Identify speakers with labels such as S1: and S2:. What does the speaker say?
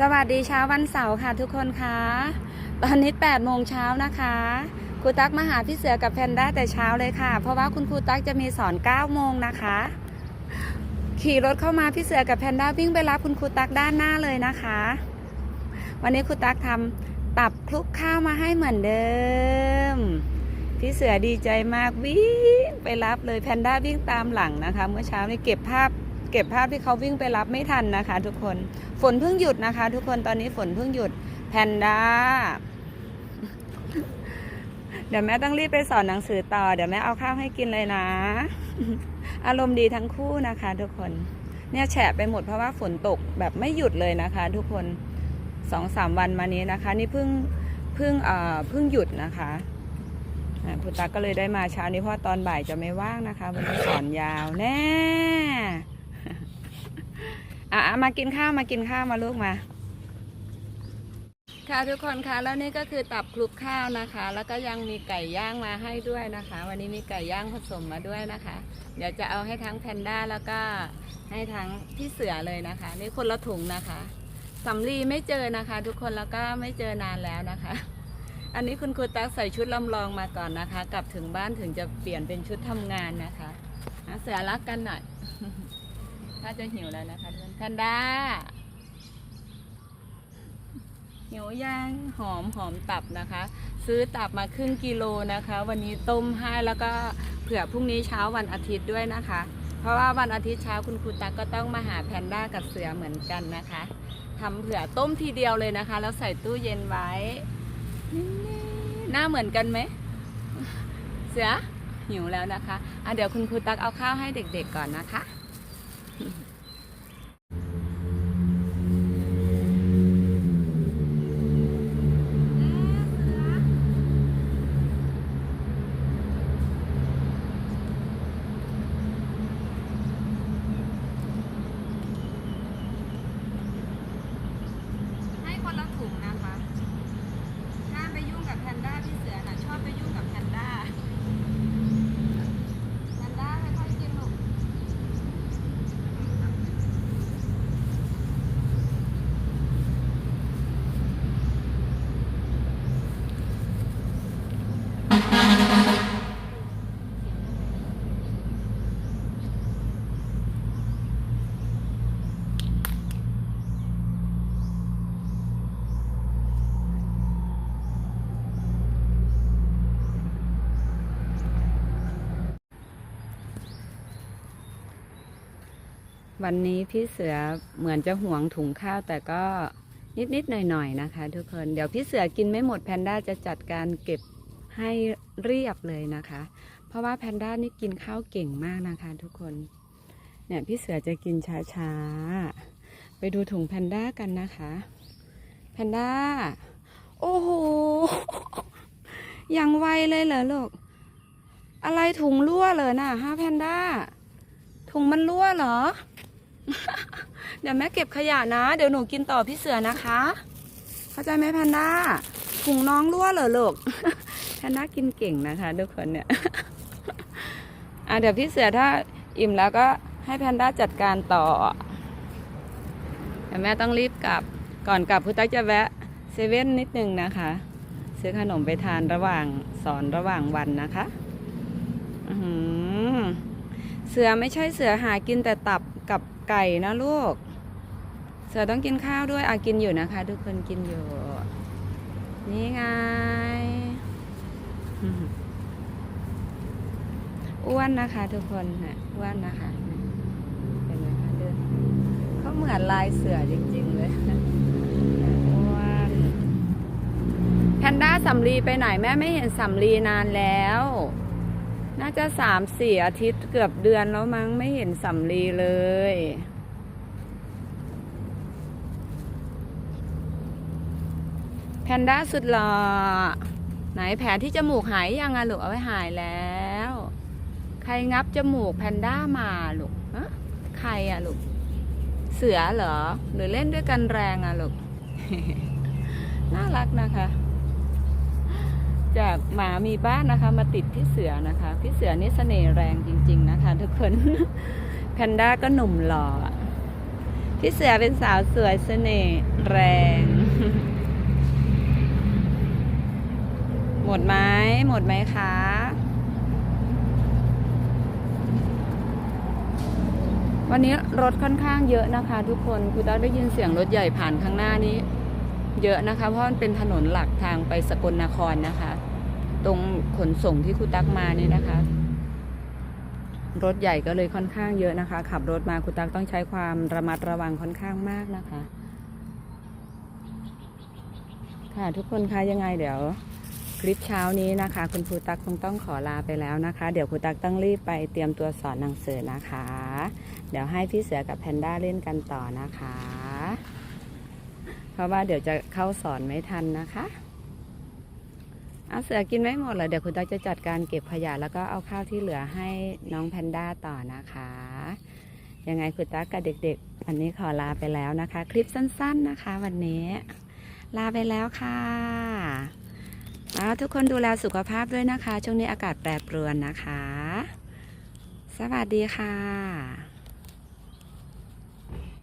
S1: สวัสดีเช้าวันเสาร์ค่ะทุกคนคะตอนนี้8โมงเช้านะคะครูตั๊กมาหาพี่เสือกับแพนด้าแต่เช้าเลยค่ะ เพราะว่าคุณครูตั๊กจะมีสอน9โมงนะคะ ขี่รถเข้ามาพี่เสือกับแพนด้าวิ่งไปรับคุณครูตั๊กด้านหน้าเลยนะคะ วันนี้ครูตั๊กทำตับคลุกข้าวมาให้เหมือนเดิม พี่เสือดีใจมากวิ่งไปรับเลยแพนด้าวิ่งตามหลังนะคะ เมื่อเช้านี้เก็บภาพ เก็บภาพที่เขาวิ่งไปรับไม่ทันนะคะ ทุกคนฝนเพิ่งหยุดนะคะ ทุกคนตอนนี้ฝนเพิ่งหยุดแพนด้าเดี๋ยวแม่ต้องรีบไปสอนหนังสือต่อ เดี๋ยวแม่เอาข้าวให้กินเลยนะ อารมณ์ดีทั้งคู่นะคะ ทุกคน เนี่ยแฉะไปหมดเพราะว่าฝนตกแบบไม่หยุดเลยนะคะ ทุกคนสองสามวันมานี้นะคะ นี่เพิ่งเพิ่งเอ่อเพิ่งหยุดนะคะพุตาก็เลยได้มาเช้านี้เพราะตอนบ่ายจะไม่ว่างนะคะวันนี้สอนยาวแน่ อะมากินข้าวมากินข้าวมาลูกมา ค่ะทุกคนคะแล้วนี่ก็คือตับคลุกข้าวนะคะ แล้วก็ยังมีไก่ย่างมาให้ด้วยนะคะ วันนี้มีไก่ย่างผสมมาด้วยนะคะ เดี๋ยวจะเอาให้ทั้งแพนด้าแล้วก็ให้ทั้งพี่เสือเลยนะคะ นี่คนละถุงนะคะสำลีไม่เจอนะคะ ทุกคนแล้วก็ไม่เจอนานแล้วนะคะ อันนี้คุณครูตั๊กใส่ชุดลำลองมาก่อนนะคะ กลับถึงบ้านถึงจะเปลี่ยนเป็นชุดทำงานนะคะอะเสือรักกันหน่อย ถ้าจะหิวแล้วนะคะทุกคนแพนด้าหิวย่างหอมหอมตับนะคะ ซื้อตับมาครึ่งกิโลนะคะ วันนี้ต้มให้แล้วก็เผื่อพรุ่งนี้เช้าวันอาทิตย์ด้วยนะคะ เพราะว่าวันอาทิตย์เช้าคุณครูตักก็ต้องมาหาแพนด้ากับเสือเหมือนกันนะคะทำเผื่อต้มทีเดียวเลยนะคะ แล้วใส่ตู้เย็นไว้หน้าเหมือนกันไหมเสือหิวแล้วนะคะอะเดี๋ยวคุณครูตักเอาข้าวให้เด็กๆก่อนนะคะ Mm-hmm. วันนี้พี่เสือเหมือนจะห่วงถุงข้าวแต่ก็นิด ๆ หน่อย ๆ นะคะ ทุกคน เดี๋ยวพี่เสือกินไม่หมดแพนด้าจะจัดการเก็บให้เรียบเลยนะคะ เพราะว่าแพนด้านี่กินข้าวเก่งมากนะคะ ทุกคน เนี่ยพี่เสือจะกินช้า ๆ ไปดูถุงแพนด้ากันนะคะ แพนด้า โอ้โห ยังไวเลยเหรอลูก อะไรถุงรั่วเหรอน่ะฮะแพนด้า ถุงมันรั่วเหรอ เดี๋ยวแม่เก็บขยะนะ เดี๋ยวหนูกินต่อพี่เสือนะคะ เข้าใจไหมแพนด้าถุงน้องรั่วเหรอลูกแพนด้ากินเก่งนะคะทุกคนเนี่ยอะเดี๋ยวพี่เสือถ้าอิ่มแล้วก็ให้แพนด้าจัดการต่อเดี๋ยวแม่ต้องรีบกลับก่อนกลับพุตักจะแวะเซเว่นนิดนึงนะคะ ซื้อขนมไปทานระหว่างสอนระหว่างวันนะคะเสือไม่ใช่เสือหากินแต่ตับกับ ไก่นะลูก เสือต้องกินข้าวด้วยอากินอยู่นะคะ ทุกคนกินอยู่ นี่ไง อ้วนนะคะ ทุกคนนะอ้วนนะคะเห็นไหมคะเดินเขาเหมือนลายเสือจริงๆเลยอ้วนแพนด้าสำลีไปไหนแม่ไม่เห็นสำลีนานแล้ว น่าจะสามสี่อาทิตย์เกือบเดือนแล้วมั้งไม่เห็นสำลีเลย แพนด้าสุดหล่อไหนแผลที่จมูกหายยังอะลูกเอาไว้หายแล้ว ใครงับจมูกแพนด้ามาลูกฮะใครอะลูก เสือเหรอ หรือเล่นด้วยกันแรงอะลูก น่ารักนะคะ จากหมามีบ้านนะคะ มาติดพี่เสือนะคะ พี่เสือนี่เสน่ห์แรงจริง ๆนะคะ ทุกคนแพนด้าก็หนุ่มหล่อพี่เสือเป็นสาวสวยเสน่ห์แรง หมดไหมหมดไหมคะวันนี้รถค่อนข้างเยอะนะคะ ทุกคนคุณตั๊กได้ยินเสียงรถใหญ่ผ่านข้างหน้านี้ เยอะนะคะ เพราะมันเป็นถนนหลักทางไปสกลนครนะคะ ตรงขนส่งที่คุณตักมานี่นะคะ รถใหญ่ก็เลยค่อนข้างเยอะนะคะ ขับรถมาคุณตักต้องใช้ความระมัดระวังค่อนข้างมากนะคะ ค่ะทุกคนคะยังไงเดี๋ยวคลิปเช้านี้นะคะ คุณครูตักคงต้องขอลาไปแล้วนะคะ เดี๋ยวครูตักต้องรีบไปเตรียมตัวสอนหนังสือนะคะ เดี๋ยวให้พี่เสือกับแพนด้าเล่นกันต่อนะคะ ราะว่าเดี๋ยวจะเข้าสอนไม่ทันนะคะเอาเสือกินไม่หมดเหรอเดี๋ยวคุณตักจะจัดการเก็บขยะแล้วก็เอาข้าวที่เหลือให้น้องแพนด้าต่อนะคะ ยังไงคุณตักกับเด็กๆ วันนี้ขอลาไปแล้วนะคะ คลิปสั้นๆนะคะ วันนี้ลาไปแล้วค่ะแล้วทุกคนดูแลสุขภาพด้วยนะคะ ช่วงนี้อากาศแปรปรวนนะคะ สวัสดีค่ะ